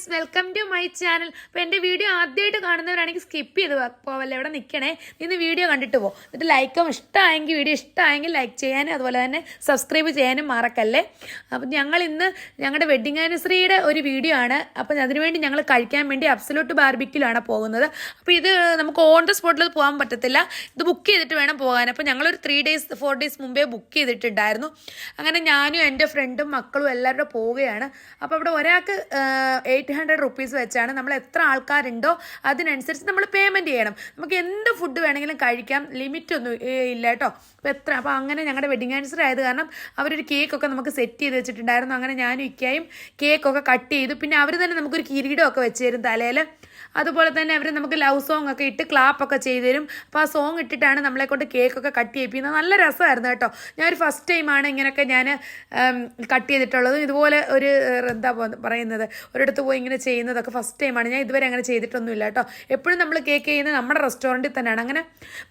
Friends welcome to my channel അപ്പോൾ എന്റെ video ആദ്യമായിട്ട് കാണുന്നവരാണെങ്കിൽ സ്കിപ്പ് ചെയ്ത് പോവല്ലേ ഇവിടെ നിൽക്കണേ ഇന്ന് വീഡിയോ കണ്ടിട്ട് പോകും എന്നിട്ട് ലൈക്കും ഇഷ്ടമായെങ്കിൽ വീഡിയോ ഇഷ്ടമായെങ്കിൽ ലൈക്ക് ചെയ്യാനും അതുപോലെ തന്നെ സബ്സ്ക്രൈബ് ചെയ്യാനും മറക്കല്ലേ? അപ്പം ഞങ്ങൾ ഇന്ന് ഞങ്ങളുടെ വെഡ്ഡിങ് ആനിവേഴ്സറിയുടെ ഒരു വീഡിയോ ആണ്. അപ്പം അതിനുവേണ്ടി ഞങ്ങൾ കഴിക്കാൻ വേണ്ടി അബ്സലൂട്ട് ബാർബിക്കിലാണ് പോകുന്നത്. അപ്പോൾ ഇത് നമുക്ക് ഓൺ ദ സ്പോട്ടിൽ പോകാൻ പറ്റത്തില്ല. ഇത് ബുക്ക് ചെയ്തിട്ട് വേണം പോകാൻ. അപ്പോൾ ഞങ്ങളൊരു ത്രീ ഡേയ്സ് ഫോർ ഡേയ്സ് മുമ്പേ ബുക്ക് ചെയ്തിട്ടുണ്ടായിരുന്നു. അങ്ങനെ ഞാനും എന്റെ ഫ്രണ്ടും മക്കളും എല്ലാവരും പോവുകയാണ്. അപ്പോൾ അവിടെ ഒരാൾക്ക് എയ്റ്റ് ഹൺഡ്രഡ് റുപ്പീസ് വെച്ചാണ് നമ്മൾ എത്ര ആൾക്കാരുണ്ടോ അതിനനുസരിച്ച് നമ്മൾ പേയ്മെന്റ് ചെയ്യണം. നമുക്ക് എന്ത് ഫുഡ് വേണമെങ്കിലും കഴിക്കാം. ലിമിറ്റ് ഒന്നും ഇല്ല കേട്ടോ. അപ്പോൾ എത്ര അപ്പോൾ അങ്ങനെ ഞങ്ങളുടെ വെഡിങ് ആനിവേഴ്സറി ആയത് കാരണം അവരൊരു കേക്കൊക്കെ നമുക്ക് സെറ്റ് ചെയ്ത് വെച്ചിട്ടുണ്ടായിരുന്നു. അങ്ങനെ ഞാനും ഇക്കായും കേക്കൊക്കെ കട്ട് ചെയ്തു. പിന്നെ അവർ തന്നെ നമുക്കൊരു കിരീടമൊക്കെ വെച്ച് തരും തലയിൽ. അതുപോലെ തന്നെ അവർ നമുക്ക് ലവ് സോങ് ഒക്കെ ഇട്ട് ക്ലാപ്പ് ഒക്കെ ചെയ്തു തരും. അപ്പോൾ ആ സോങ് ഇട്ടിട്ടാണ് നമ്മളെ കൊണ്ട് കേക്കൊക്കെ കട്ട് ചെയ്യിപ്പിക്കുന്നത്. നല്ല രസമായിരുന്നു കേട്ടോ. ഞാനൊരു ഫസ്റ്റ് ടൈമാണ് ഇങ്ങനെയൊക്കെ ഞാൻ കട്ട് ചെയ്തിട്ടുള്ളത്. ഇതുപോലെ ഒരു എന്താ പറയുന്നത്? ഒരിടത്ത് പോയി ഇങ്ങനെ ചെയ്യുന്നതൊക്കെ ഫസ്റ്റ് ടൈമാണ് ഞാൻ ഇതുവരെ അങ്ങനെ ചെയ്തിട്ടൊന്നുമില്ല കേട്ടോ. എപ്പോഴും നമ്മൾ കേക്ക് ചെയ്യുന്നത് നമ്മുടെ റെസ്റ്റോറന്റിൽ തന്നെയാണ്. അങ്ങനെ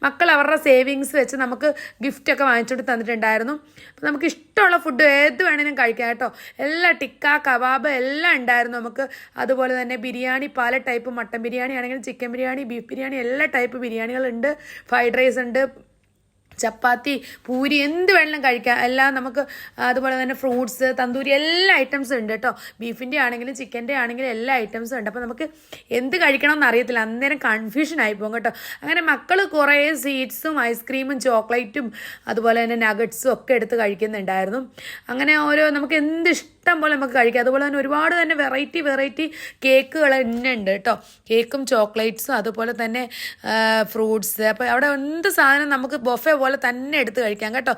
മക്കൾ അവരുടെ സേവിങ്സ് വെച്ച് നമുക്ക് ഗിഫ്റ്റൊക്കെ വാങ്ങിച്ചുകൊണ്ട് തന്നിട്ടുണ്ടായിരുന്നു. അപ്പോൾ നമുക്ക് ഇഷ്ടമുള്ള ഫുഡ് ഏത് വേണമെങ്കിലും കഴിക്കാം കേട്ടോ. എല്ലാ ടിക്ക കബാബ് എല്ലാം ഉണ്ടായിരുന്നു നമുക്ക്. അതുപോലെ തന്നെ ബിരിയാണി പല ടൈപ്പ് മട്ടൻ ബിരിയാണി ആണെങ്കിലും ചിക്കൻ ബിരിയാണി ബീഫ് ബിരിയാണി എല്ലാ ടൈപ്പ് ബിരിയാണികളുണ്ട്. ഫ്രൈഡ് റൈസ് ഉണ്ട്. ചപ്പാത്തി പൂരി എന്ത് വേണമെങ്കിലും കഴിക്കാം. എല്ലാം നമുക്ക് അതുപോലെ തന്നെ ഫ്രൂട്ട്സ് തന്തൂരി എല്ലാ ഐറ്റംസും ഉണ്ട് കേട്ടോ. ബീഫിന്റെ ആണെങ്കിലും ചിക്കന്റെ ആണെങ്കിലും എല്ലാ ഐറ്റംസും ഉണ്ട്. അപ്പോൾ നമുക്ക് എന്ത് കഴിക്കണമെന്ന് അറിയത്തില്ല. അന്നേരം കൺഫ്യൂഷൻ ആയി പോകും കേട്ടോ. അങ്ങനെ മക്കൾ കുറേ സ്വീറ്റ്സും ഐസ്ക്രീമും ചോക്ലേറ്റും അതുപോലെ തന്നെ നഗറ്റ്സും ഒക്കെ എടുത്ത് കഴിക്കുന്നുണ്ടായിരുന്നു. അങ്ങനെ ഓരോ നമുക്ക് എന്ത് ഇഷ്ടം പോലെ നമുക്ക് കഴിക്കാം. അതുപോലെ തന്നെ ഒരുപാട് തന്നെ വെറൈറ്റി വെറൈറ്റി കേക്കുകൾ തന്നെ ഉണ്ട് കേട്ടോ. കേക്കും ചോക്ലേറ്റ്സും അതുപോലെ തന്നെ ഫ്രൂട്ട്സ്. അപ്പോൾ അവിടെ എന്ത് സാധനം നമുക്ക് ബൊഫെ പോലെ തന്നെ എടുത്ത് കഴിക്കാം കേട്ടോ.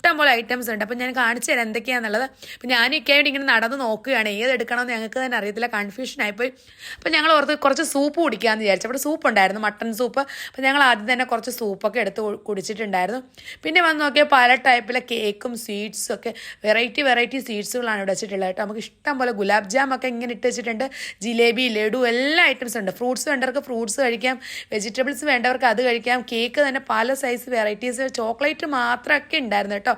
ഈ, ആ, ഇഷ്ടം പോലെ ഐറ്റംസ് ഉണ്ട്. അപ്പം ഞാൻ കാണിച്ചു തരാം എന്തൊക്കെയാണെന്നുള്ളത് അപ്പം ഞാൻ ഇക്കായിട്ട് ഇങ്ങനെ നടന്ന് നോക്കുകയാണ്. ഏത് എടുക്കണമെന്ന് ഞങ്ങൾക്ക് തന്നെ അറിയത്തില്ല. കൺഫ്യൂഷൻ ആയിപ്പോയി. അപ്പം ഞങ്ങൾ ഓർത്ത് കുറച്ച് സൂപ്പ് കുടിക്കാമെന്ന് വിചാരിച്ചു. അവിടെ സൂപ്പ് ഉണ്ടായിരുന്നു മട്ടൺ സൂപ്പ് അപ്പം ഞങ്ങൾ ആദ്യം തന്നെ കുറച്ച് സൂപ്പൊക്കെ എടുത്ത് കുടിച്ചിട്ടുണ്ടായിരുന്നു. പിന്നെ വന്ന് നോക്കിയാൽ പല ടൈപ്പിലെ കേക്കും സ്വീറ്റ്സും ഒക്കെ. വെറൈറ്റി വെറൈറ്റി സ്വീറ്റ്സുകളാണ് ഇവിടെ വെച്ചിട്ടുള്ളത് കേട്ടോ. നമുക്ക് ഇഷ്ടം പോലെ ഗുലാബ് ജാം ഒക്കെ ഇങ്ങനെ ഇട്ട് വെച്ചിട്ടുണ്ട്. ജിലേബി ലഡു എല്ലാ ഐറ്റംസ് ഉണ്ട്. ഫ്രൂട്ട്സ് വേണ്ടവർക്ക് ഫ്രൂട്ട്സ് കഴിക്കാം. വെജിറ്റബിൾസ് വേണ്ടവർക്ക് അത് കഴിക്കാം. കേക്ക് തന്നെ പല സൈസ് വെറൈറ്റീസ് ചോക്ലേറ്റ് മാത്രമൊക്കെ ഉണ്ടായിരുന്നു കേട്ടോ.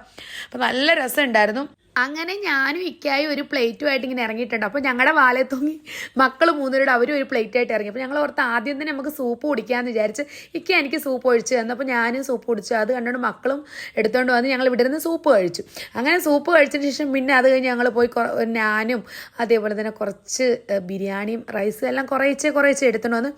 അപ്പോൾ നല്ല രസം ഉണ്ടായിരുന്നു അങ്ങനെ ഞാനും ഇക്കായും ഒരു പ്ലേറ്റുമായിട്ട് ഇങ്ങനെ ഇറങ്ങിയിട്ടുണ്ട്. അപ്പോൾ ഞങ്ങളുടെ വാലേ തൂങ്ങി മക്കൾ മൂന്നുപേരുടെ അവരും ഒരു പ്ലേറ്റായിട്ട് ഇറങ്ങി. അപ്പോൾ ഞങ്ങൾ ഓർത്ത് ആദ്യം തന്നെ നമുക്ക് സൂപ്പ് കുടിക്കാമെന്ന് വിചാരിച്ച് ഇക്ക എനിക്ക് സൂപ്പ് ഒഴിച്ച് തന്നപ്പോൾ ഞാനും സൂപ്പ് കുടിച്ചു. അത് കണ്ടുകൊണ്ട് മക്കളും എടുത്തുകൊണ്ട് വന്ന് ഞങ്ങൾ ഇവിടെ നിന്ന് സൂപ്പ് കഴിച്ചു. അങ്ങനെ സൂപ്പ് കഴിച്ചതിന് ശേഷം പിന്നെ അത് കഴിഞ്ഞ് ഞങ്ങൾ പോയി ഞാനും അതേപോലെ തന്നെ കുറച്ച് ബിരിയാണിയും റൈസും എല്ലാം കുറേച്ചെ കുറേച്ചെ എടുത്തുകൊണ്ട് വന്ന്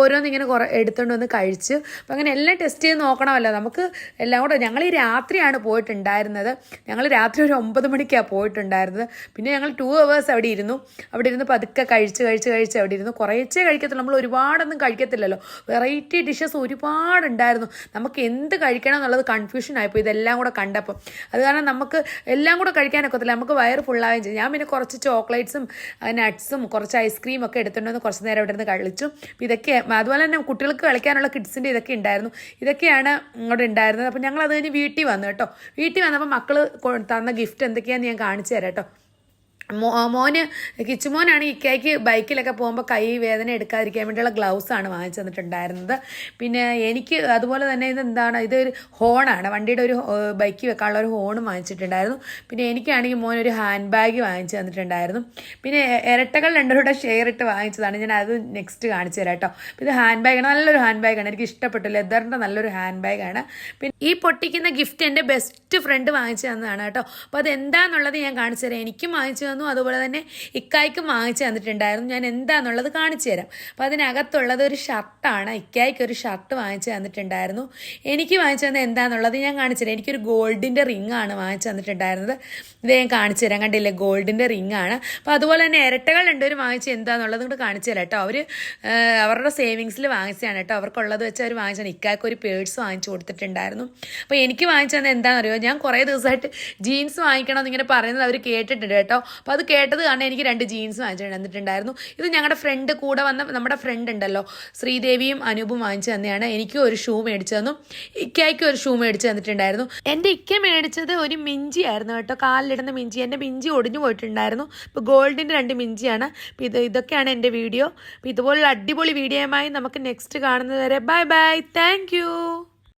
ഓരോന്ന് ഇങ്ങനെ കുറേ എടുത്തുകൊണ്ട് വന്ന് കഴിച്ച്. അപ്പോൾ അങ്ങനെ എല്ലാം ടെസ്റ്റ് ചെയ്ത് നോക്കണമല്ലോ. നമുക്ക് എല്ലാം കൂടെ ഞങ്ങൾ ഈ രാത്രിയാണ് പോയിട്ടുണ്ടായിരുന്നത്. ഞങ്ങൾ രാത്രി ഒരു ഒമ്പത് മണിക്കാണ് പോയിട്ടുണ്ടായിരുന്നത്. പിന്നെ ഞങ്ങൾ ടു അവേഴ്സ് അവിടെ ഇരുന്നു. അവിടെ ഇരുന്ന് പതുക്കെ കഴിച്ച് കഴിച്ച് കഴിച്ച് അവിടെ ഇരുന്ന് കുറേച്ചേ കഴിക്കത്തുള്ളൂ. നമ്മൾ ഒരുപാടൊന്നും കഴിക്കത്തില്ലല്ലോ. Variety dishes ഒരുപാടുണ്ടായിരുന്നു. നമുക്ക് എന്ത് കഴിക്കണം എന്നുള്ളത് കൺഫ്യൂഷൻ ആയിപ്പോൾ ഇതെല്ലാം കൂടെ കണ്ടപ്പോൾ. അത് കാരണം നമുക്ക് എല്ലാം കൂടെ കഴിക്കാനൊക്കത്തില്ല നമുക്ക് വയറ് ഫുള്ളാവുകയും ചെയ്യും ഞാൻ പിന്നെ കുറച്ച് ചോക്ലേറ്റ്സും നട്ട്സും കുറച്ച് ഐസ്ക്രീം ഒക്കെ എടുത്തിട്ടുണ്ടെന്ന് കുറച്ച് നേരം അവിടെ നിന്ന് കളിച്ചു ഇതൊക്കെ അതുപോലെ തന്നെ കുട്ടികൾക്ക് കളിക്കാനുള്ള കിഡ്സിന്റെ ഇതൊക്കെ ഉണ്ടായിരുന്നു. ഇതൊക്കെയാണ് ഇങ്ങോട്ട് ഉണ്ടായിരുന്നത്. അപ്പോൾ ഞങ്ങൾ അത് കഴിഞ്ഞ് വീട്ടിൽ വന്നു കേട്ടോ. വീട്ടിൽ വന്നപ്പോൾ മക്കൾ തന്ന ഗിഫ്റ്റ് എന്തൊക്കെയാണെന്ന് ഞാൻ കാണിച്ചു തരാം കേട്ടോ മോ മോന് കിച്ചുമോനാണ് ഇക്കയ്ക്ക് ബൈക്കിലൊക്കെ പോകുമ്പോൾ കൈ വേദന എടുക്കാതിരിക്കാൻ വേണ്ടിയുള്ള ഗ്ലൗസ് ആണ് വാങ്ങിച്ചു തന്നിട്ടുണ്ടായിരുന്നത്. പിന്നെ എനിക്ക് അതുപോലെ തന്നെ ഇത് എന്താണ് ഇതൊരു ഹോണാണ്. വണ്ടിയുടെ ഒരു ബൈക്ക് വെക്കാനുള്ള ഒരു ഹോണും വാങ്ങിച്ചിട്ടുണ്ടായിരുന്നു. പിന്നെ എനിക്കാണെങ്കിൽ മോൻ ഒരു ഹാൻഡ് ബാഗ് വാങ്ങിച്ചു തന്നിട്ടുണ്ടായിരുന്നു. പിന്നെ ഇരട്ടകൾ രണ്ടുപേരുടെ ഷെയർ ഇട്ട് വാങ്ങിച്ചതാണ്. ഞാൻ അത് നെക്സ്റ്റ് കാണിച്ചു തരാം കേട്ടോ ഇത് ഹാൻഡ് ബാഗാണ് നല്ലൊരു ഹാൻഡ് ബാഗാണ് എനിക്ക് ഇഷ്ടപ്പെട്ടു. ലെതറിന്റെ നല്ലൊരു ഹാൻഡ് ബാഗാണ് പിന്നെ ഈ പൊട്ടിക്കുന്ന ഗിഫ്റ്റ് എന്റെ ബെസ്റ്റ് ഫ്രണ്ട് വാങ്ങിച്ചു തന്നതാണ് കേട്ടോ അപ്പോൾ അത് എന്താണെന്നുള്ളത് ഞാൻ കാണിച്ചു തരാം. എനിക്കും വാങ്ങിച്ചു തന്നു അതുപോലെ തന്നെ ഇക്കായ്ക്കും വാങ്ങിച്ചു തന്നിട്ടുണ്ടായിരുന്നു. ഞാൻ എന്താണെന്നുള്ളത് കാണിച്ചു തരാം. അപ്പം അതിനകത്തുള്ളത് ഒരു ഷർട്ടാണ്. ഇക്കായ്ക്ക് ഒരു ഷർട്ട് വാങ്ങിച്ചു തന്നിട്ടുണ്ടായിരുന്നു. എനിക്ക് വാങ്ങിച്ചു തന്നത് എന്താണെന്നുള്ളത് ഞാൻ കാണിച്ചു തരാം. എനിക്കൊരു ഗോൾഡിന്റെ റിംഗ് ആണ് വാങ്ങിച്ചു തന്നിട്ടുണ്ടായിരുന്നത്. ഇത് ഞാൻ കാണിച്ചു തരാം. കണ്ടില്ലേ? ഗോൾഡിന്റെ റിംഗ് ആണ്. അപ്പോൾ അതുപോലെ തന്നെ ഇരട്ടകൾ രണ്ടുപേരും വാങ്ങിച്ച് എന്താണെന്നുള്ളത് കൂടെ കാണിച്ചു തരാം കേട്ടോ. അവർ അവരുടെ സേവിങ്സിൽ വാങ്ങിച്ചതാണ് കേട്ടോ. അവർക്കുള്ളത് വെച്ച് അവർ വാങ്ങിച്ചാണ് ഇക്കായ്ക്ക് ഒരു പേഴ്സ് വാങ്ങിച്ചു കൊടുത്തിട്ടുണ്ടായിരുന്നു. അപ്പോൾ എനിക്ക് വാങ്ങിച്ചു തന്നെ എന്താണെന്ന് അറിയുമോ ഞാൻ കുറേ ദിവസമായിട്ട് ജീൻസ് വാങ്ങിക്കണം എന്നിങ്ങനെ പറയുന്നത് അവർ കേട്ടിട്ടുണ്ട് കേട്ടോ. അപ്പോൾ അത് കേട്ടത് കാരണം എനിക്ക് രണ്ട് ജീൻസ് വാങ്ങിച്ചു തന്നിട്ടുണ്ടായിരുന്നു ഇത് ഞങ്ങളുടെ ഫ്രണ്ട് കൂടെ വന്ന നമ്മുടെ ഫ്രണ്ട് ഉണ്ടല്ലോ. ശ്രീദേവിയും അനൂപും വാങ്ങിച്ചു തന്നെയാണ് എനിക്കും ഒരു ഷൂ മേടിച്ചു തന്നു. ഇക്കായ്ക്ക് ഒരു ഷൂ മേടിച്ചു തന്നിട്ടുണ്ടായിരുന്നു. എന്റെ ഇക്ക മേടിച്ചത് ഒരു മിഞ്ചി ആയിരുന്നു കേട്ടോ. കാലിലിടുന്ന മിഞ്ചി. എന്റെ മിഞ്ചി ഒടിഞ്ഞു പോയിട്ടുണ്ടായിരുന്നു. ഇപ്പോൾ ഗോൾഡിന്റെ രണ്ട് മിഞ്ചിയാണ്. അപ്പോൾ ഇത് ഇതൊക്കെയാണ് എന്റെ വീഡിയോ അപ്പോൾ ഇതുപോലുള്ള അടിപൊളി വീഡിയോയുമായി നമുക്ക് നെക്സ്റ്റ് കാണുന്നത് വരെ. Bye bye thank